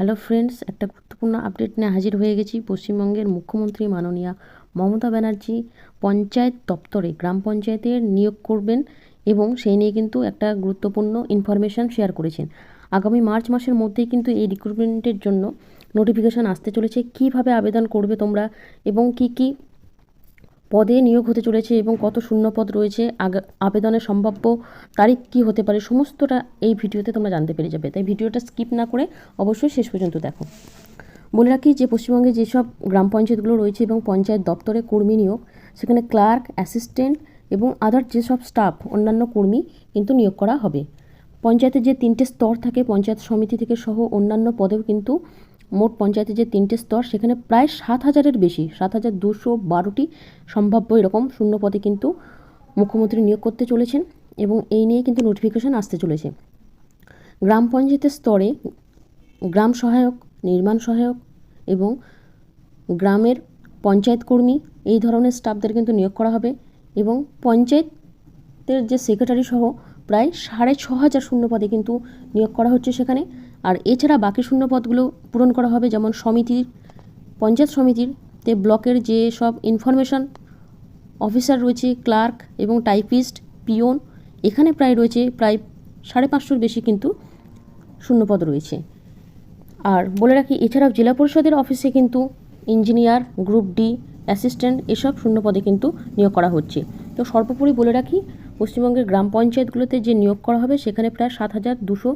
Hello friends একটা গুরুত্বপূর্ণ update নিয়ে হাজির হয়ে গেছি পশ্চিমবঙ্গের মুখ্যমন্ত্রী মাননীয়া মমতা ব্যানার্জি পঞ্চায়েত দপ্তরে, গ্রাম পঞ্চায়েতের নিয়োগ করবেন এবং সেই নিয়ে কিন্তু একটা গুরুত্বপূর্ণ ইনফরমেশান শেয়ার করেছেন। আগামী মার্চ মাসের মধ্যেই কিন্তু এই রিক্রুটমেন্টের জন্য নোটিফিকেশান আসতে চলেছে। কীভাবে আবেদন করবে তোমরা এবং কি কি পদে নিয়োগ হতে চলেছে এবং কত শূন্য পদ রয়েছে আবেদনের সম্ভাব্য তারিখ কী হতে পারে, সমস্তটা এই ভিডিওতে তোমরা জানতে পেরে যাবে। তাই ভিডিওটা স্কিপ না করে অবশ্যই শেষ পর্যন্ত দেখো। বলে রাখি যে পশ্চিমবঙ্গে যেসব গ্রাম পঞ্চায়েতগুলো রয়েছে এবং পঞ্চায়েত দপ্তরে কর্মী নিয়োগ, সেখানে ক্লার্ক, অ্যাসিস্ট্যান্ট এবং আদার যেসব স্টাফ, অন্যান্য কর্মী কিন্তু নিয়োগ করা হবে। পঞ্চায়েতের যে তিনটে স্তর থাকে, পঞ্চায়েত সমিতি থেকে সহ অন্যান্য পদেও কিন্তু মোট পঞ্চায়েতের যে তিনটে স্তর, সেখানে প্রায় সাত হাজারের বেশি, সাত হাজার দুশো বারোটি সম্ভাব্য এরকম শূন্য পদে কিন্তু মুখ্যমন্ত্রী নিয়োগ করতে চলেছেন এবং এই নিয়ে কিন্তু নোটিফিকেশন আসতে চলেছে। গ্রাম পঞ্চায়েতের স্তরে গ্রাম সহায়ক, নির্মাণ সহায়ক এবং গ্রামের পঞ্চায়েত কর্মী এই ধরনের স্টাফদের কিন্তু নিয়োগ করা হবে এবং পঞ্চায়েতের যে সেক্রেটারি সহ প্রায় সাড়ে ছ হাজার শূন্য পদে কিন্তু নিয়োগ করা হচ্ছে সেখানে। আর এছাড়া বাকি শূন্য পদগুলো পূরণ করা হবে, যেমন সমিতির, পঞ্চায়েত সমিতির, তে ব্লকের যে সব ইনফরমেশন অফিসার রয়েছে ক্লার্ক এবং টাইপিস্ট পিওন এখানে প্রায় রয়েছে প্রায় সাড়ে পাঁচশোর বেশি কিন্তু শূন্যপদ রয়েছে। আর বলে রাখি, এছাড়াও জেলা পরিষদের অফিসে কিন্তু ইঞ্জিনিয়ার গ্রুপ ডি অ্যাসিস্ট্যান্ট এসব শূন্যপদে কিন্তু নিয়োগ করা হচ্ছে। তো সর্বোপরি বলে রাখি পশ্চিমবঙ্গের গ্রাম পঞ্চায়েতগুলোতে যে নিয়োগ করা হবে, সেখানে প্রায় সাত হাজার দুশো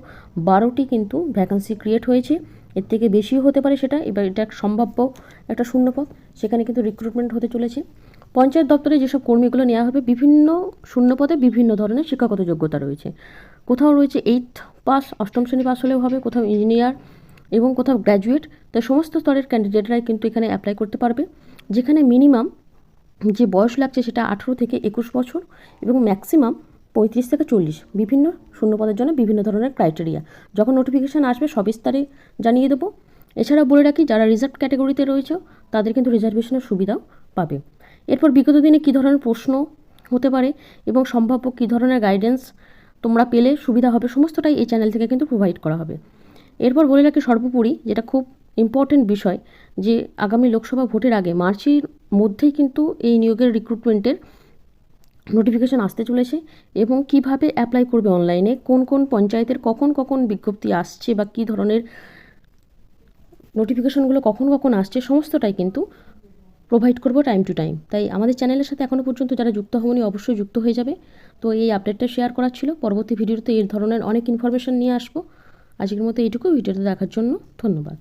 বারোটি কিন্তু ভ্যাকান্সি ক্রিয়েট হয়েছে। এর থেকে বেশিও হতে পারে সেটা, এবার এটা এক সম্ভাব্য একটা শূন্যপদ। সেখানে কিন্তু রিক্রুটমেন্ট হতে চলেছে। পঞ্চায়েত দপ্তরে যেসব কর্মীগুলো নেওয়া হবে, বিভিন্ন শূন্যপদে বিভিন্ন ধরনের শিক্ষাগত যোগ্যতা রয়েছে। কোথাও রয়েছে এইথ পাস অষ্টম শ্রেণি পাস হলেও হবে, কোথাও ইঞ্জিনিয়ার এবং কোথাও গ্র্যাজুয়েট তাই সমস্ত স্তরের ক্যান্ডিডেটরাই কিন্তু এখানে অ্যাপ্লাই করতে পারবে। যেখানে মিনিমাম যে বয়স লাগছে সেটা আঠেরো থেকে একুশ বছর এবং ম্যাক্সিমাম পঁয়ত্রিশ থেকে চল্লিশ। বিভিন্ন শূন্যপদের জন্য বিভিন্ন ধরনের ক্রাইটেরিয়া যখন নোটিফিকেশান আসবে সবিস্তারে জানিয়ে দেবো। এছাড়া বলে রাখি, যারা রিজার্ভ ক্যাটাগরিতে রয়েছে, তাদের কিন্তু রিজার্ভেশনের সুবিধাও পাবে। এরপর বিগত দিনে কী ধরনের প্রশ্ন হতে পারে এবং সম্ভাব্য কী ধরনের গাইডেন্স তোমরা পেলে, সুবিধা হবে, সমস্তটাই এই চ্যানেল থেকে কিন্তু প্রোভাইড করা হবে। এরপর বলে রাখি সর্বোপরি, যেটা খুব ইম্পর্টেন্ট বিষয়, যে আগামী লোকসভা ভোটের আগে মার্চের মধ্যেই কিন্তু এই নিয়োগের রিক্রুটমেন্টের নোটিফিকেশান আসতে চলেছে এবং কীভাবে অ্যাপ্লাই করবে অনলাইনে কোন কোন পঞ্চায়েতের কখন কখন বিজ্ঞপ্তি আসছে বা কী ধরনের নোটিফিকেশানগুলো কখন কখন আসছে, সমস্তটাই কিন্তু প্রোভাইড করব টাইম টু টাইম তাই আমাদের চ্যানেলের সাথে এখনও পর্যন্ত যারা যুক্ত হওনি, অবশ্যই যুক্ত হয়ে যাবে। তো এই আপডেটটা শেয়ার করার ছিল। পরবর্তী ভিডিওতে এই ধরনের অনেক ইনফরমেশান নিয়ে আসব। আজকের মতো এইটুকু ভিডিওটা দেখার জন্য ধন্যবাদ।